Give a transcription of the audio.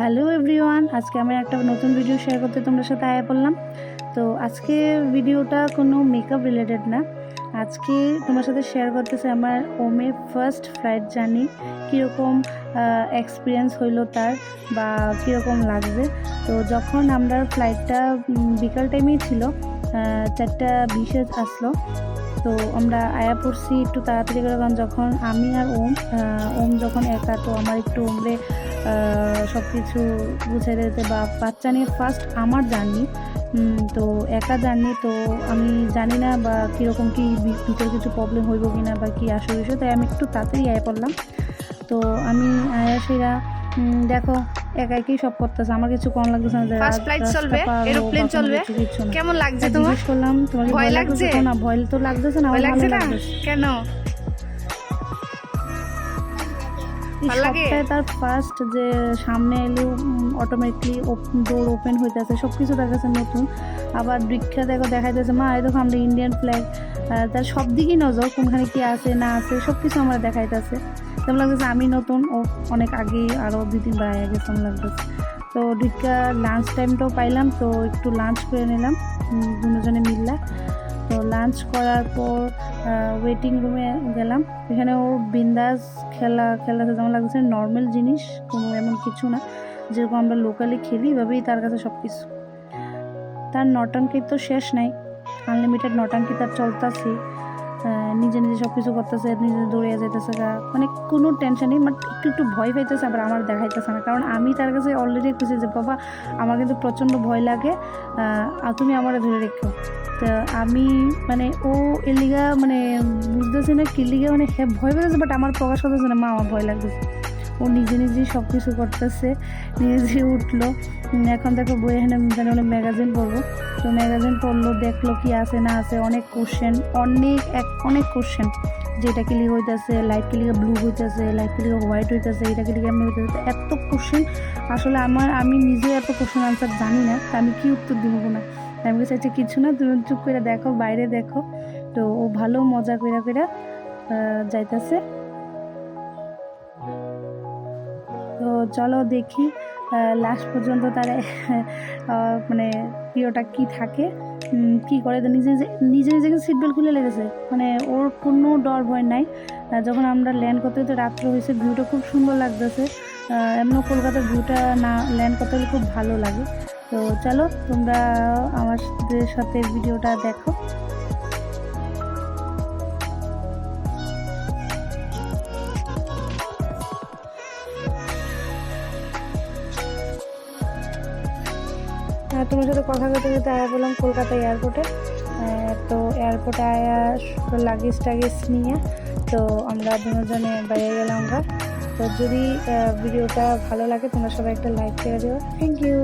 Hello everyone, আজকে আমি একটা নতুন ভিডিও শেয়ার করতে তোমাদের সাথে আয়া পড়লাম। তো আজকে ভিডিওটা কোনো মেকআপ রিলেটেড না। আজকে তোমার সাথে শেয়ার করতেছে আমার ওমে ফার্স্ট ফ্লাইট জার্নি কীরকম এক্সপিরিয়েন্স হইল তার বা কীরকম লাগবে। তো যখন আমরা ফ্লাইটটা বিকাল টাইমেই ছিল চারটা বিশে আসলো তো আমরা আয়া পড়ছি একটু তাড়াতাড়ি করে, কারণ যখন আমি আর ওম ওম যখন একা, তো আমার একটু ওমরে সব কিছু গুছিয়ে দিতে বা বাচ্চা নিয়ে ফার্স্ট আমার জার্নি তো একা জার্নি, তো আমি জানি না বা কীরকম কি ভিতরে কিছু প্রবলেম হইব কি না বা কি আসবে বিষয়, তাই আমি একটু তাড়াতাড়ি আয়া পড়লাম। তো আমি আয়াসিরা দেখো একা একই সব করতেছে? আমার কিছু কম লাগতেছে না flight রাস্তা চলবে, কোনো চলবে। কেমন লাগছে তোমার? করলাম তোমার ভয় লাগছে? না ভয় তো লাগতেছে না ভয় লাগছে না? কেন? সপ্তাহে তার ফার্স্ট যে সামনে এলো অটোমেটিকলি ডোর ওপেন হইতেছে সব কিছু তার কাছে নতুন। আবার বৃক্ষা দেখো দেখাইতেছে মা এই দেখো আমরা ইন্ডিয়ান ফ্ল্যাগ তার সব দিকেই নজর কোনখানে কি আছে না আছে সব কিছু আমরা দেখাইতেছে। তেমন লাগতেছে আমি নতুন। ও অনেক আগেই আরও দুই, তিন বার আগে কেমন লাগতেছে। তো ডিক্কা লাঞ্চ টাইমটাও পাইলাম, তো একটু লাঞ্চ করে নিলাম দুজনে মিললা। তো লাঞ্চ করার পর ওয়েটিং রুমে গেলাম। এখানে ও বিন্দাস খেলা খেলাতে যেমন লাগছে নর্মাল জিনিস, কোনো এমন কিছু না। যেরকম আমরা লোকালি খেলি, এভাবেই তার কাছে সব কিছু তার নটাঙ্কির তো শেষ নাই। আনলিমিটেড নটাঙ্কি তার চলতেছে নিজে নিজে সব কিছু করতেছে, নিজে দৌড়িয়ে যাইতেছে মানে কোনো টেনশন নেই বাট একটু একটু ভয় পাইতেছে, আবার আমার দেখাইতেছে না। কারণ আমি তার কাছে অলরেডি খুশি যে, বাবা, আমার কিন্তু প্রচণ্ড ভয় লাগে আর তুমি আমার ধরে রেখো। তো আমি মানে ও এলিগা মানে বুঝতেছে না কিলিগা মানে হ্যাঁ ভয় পেতেছে বাট আমার প্রকাশ করতেছে না, মা, আমার ভয় লাগতেছে। ও নিজে নিজেই সব কিছু করতেছে, নিজে উঠল। এখন দেখো বই এখানে জানি অনেক ম্যাগাজিন পড়ব। তো ম্যাগাজিন পড়ল, দেখল কি আছে না আছে, অনেক কোশ্চেন অনেক, এক, অনেক কোশ্চেন যেটা কি লিগে হইতেছে লাইট কি ব্লু হইতেছে লাইট কি হোয়াইট হইতেছে, এটা কি এমনি হইতেছে, এত কোশ্চেন আসলে আমার, আমি নিজে এত কোশ্চেন আনসার জানি না, তা আমি কি উত্তর দিব না আমি চাইছি কিছু না, তুমি চুপ করে দেখো, বাইরে দেখো। তো ও ভালো মজা করে করে যাইতেছে। চলো দেখি লাস্ট পর্যন্ত তার মানে প্রিয়টা কি থাকে কি করে, তো নিজে, নিজে- নিজে নিজেকে সিট খুলে লেগেছে। মানে ওর কোনো ডর ভয় নাই। যখন আমরা ল্যান্ড করতে করতে রাত্র হয়েছে ভিউটা খুব সুন্দর লাগতেছে। এমন কলকাতার ভিউটা না ল্যান্ড করতে হলে খুব ভালো লাগে। তো চলো, তোমরা আমার সাথে ভিডিওটা দেখো। তোমার সাথে কথা বলতে বলতে আয়া বললাম কলকাতা এয়ারপোর্টে তো এয়ারপোর্টে আয়া লাগেজ টাগেজ নিয়ে, তো আমরা দুজনে বাইরে গেলাম আমরা। তো যদি ভিডিওটা ভালো লাগে তোমরা সবাই একটা লাইক করে দেবো থ্যাংক ইউ